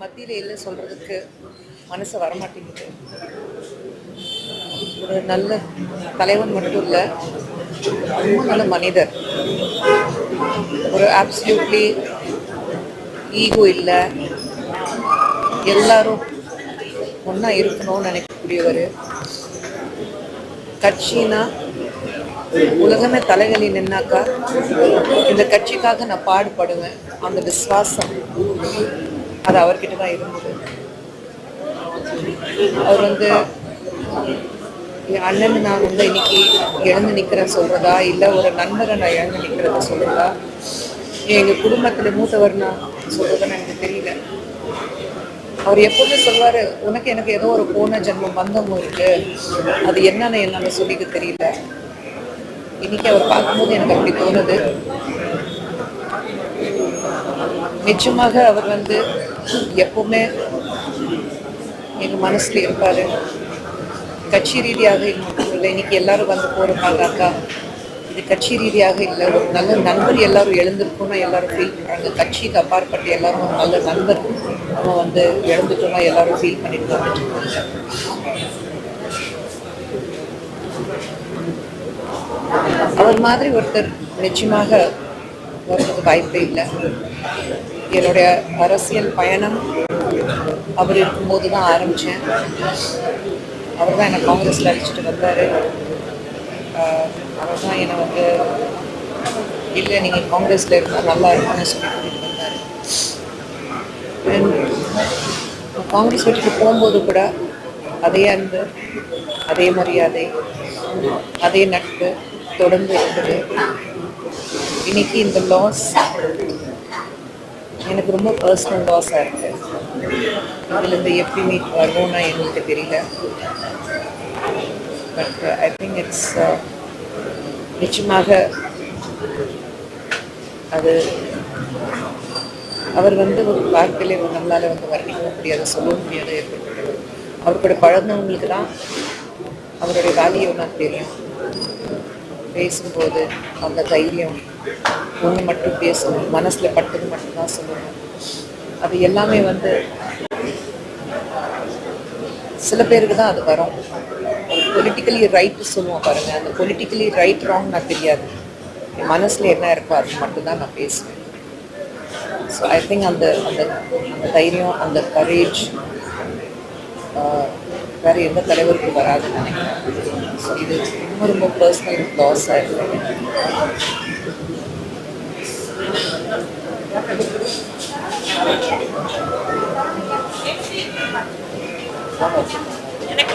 மத்தியில் இல்லை சொல்கிறதுக்கு மனசு வரமாட்டேங்குது. ஒரு நல்ல தலைவன் மட்டும் இல்லை ரொம்ப நல்ல மனிதர். ஒரு ஆப்சல்யூட்லி ஈகோ இல்லை. எல்லாரும் ஒன்றா இருக்கணும்னு நினைக்கக்கூடியவர். கட்சினா உலகமே தலைகளி நின்னாக்கா இந்த கட்சிக்காக நான் பாடுபடுவேன். அந்த விசுவாசம். அது அவர்கிட்ட தான் இருந்தது. அவர் வந்து என் அண்ணன் நான் வந்து இன்னைக்கு எழுந்து நிற்கிறேன் சொல்றதா? இல்லை ஒரு நண்பரை நான் எழுந்து நிற்கிறத சொல்றதா? எங்கள் குடும்பத்தில் மூத்தவர் நான் சொல்றதுன்னு எனக்கு தெரியல. அவர் எப்போதுமே சொல்வாரு உனக்கு எனக்கு ஏதோ ஒரு போன ஜென்மம் பந்தமும் இருக்கு. அது என்னன்னு என்னால சொல்லிக்க தெரியல. இன்னைக்கு அவர் பார்க்கும்போது எனக்கு அப்படி தோணுது. நிச்சயமாக அவர் வந்து எப்போவுமே எங்கள் மனசில் இருப்பார். கட்சி ரீதியாக இது மட்டும் இல்லை இன்னைக்கு எல்லாரும் வந்து போறாங்கக்கா இது கட்சி ரீதியாக இல்லை ஒரு நல்ல நண்பர் எல்லாரும் எழுந்திருக்கோம்னா எல்லாரும் ஃபீல் பண்ணுறாங்க கட்சிக்கு அப்பாற்பட்டு எல்லாரும் ஒரு நல்ல நண்பர் நம்ம வந்து எழுந்துட்டோம்னா எல்லாரும் ஃபீல் பண்ணிட்டு வந்துட்டு அவர் மாதிரி ஒருத்தர் நிச்சயமாக வர்றதுக்கு வாய்ப்பே இல்லை. என்னுடைய அரசியல் பயணம் அவர் இருக்கும்போது தான் ஆரம்பித்தேன் அவர் தான் என்னை காங்கிரஸில் அழைச்சிட்டு வந்தார். அவர் தான் என்னை வந்து இல்லை நீங்கள் காங்கிரஸில் இருந்தால் நல்லா இருக்கும்னு சொல்லி கூட்டிகிட்டு வந்தார். காங்கிரஸ் வீட்டுக்கு போகும்போது கூட அதே அன்பு அதே மரியாதை அதே நட்பு தொடர்ந்து இருந்தது. இன்னைக்கு இந்த லாஸ் எனக்கு ரொம்ப பர்சனல் லாஸாக இருக்கு. இதுலேருந்து எப்படி மீட் வருவோம்னா எங்களுக்கு தெரியல. பட் ஐ திங்க் இட்ஸ் நிச்சயமாக அது அவர் வந்து ஒரு வார்த்தையிலே நம்மளால் வந்து வர்ணிக்க முடியாது சொல்ல முடியாது ஏற்பட்டது அவர் கூட பழகினவங்களுக்கு தான் அவருடைய வேல்யூ ஒன்றா தெரியும். பேசும்போது அந்த தைரியம் ஒன்று மட்டும் பேசணும் மனசில் பட்டது மட்டும்தான் சொல்லணும். அது எல்லாமே வந்து சில பேருக்கு தான் அது வரும். பொலிட்டிக்கலி ரைட் சொல்லுவோம் பாருங்க. அந்த பொலிட்டிக்கலி ரைட் ராங் நான் தெரியாது. என் மனசில் என்ன இருக்கோ அது மட்டும்தான் நான் பேசுவேன். ஸோ ஐ திங்க் அந்த அந்த அந்த தைரியம் அந்த கரேஜ் வேறு எந்த தலைவருக்கும் வராதுன்னு நினைக்கிறேன். ஸோ இது ரொம்ப ரொம்ப பர்சனல் லாஸ் இருக்கு. எனக்கு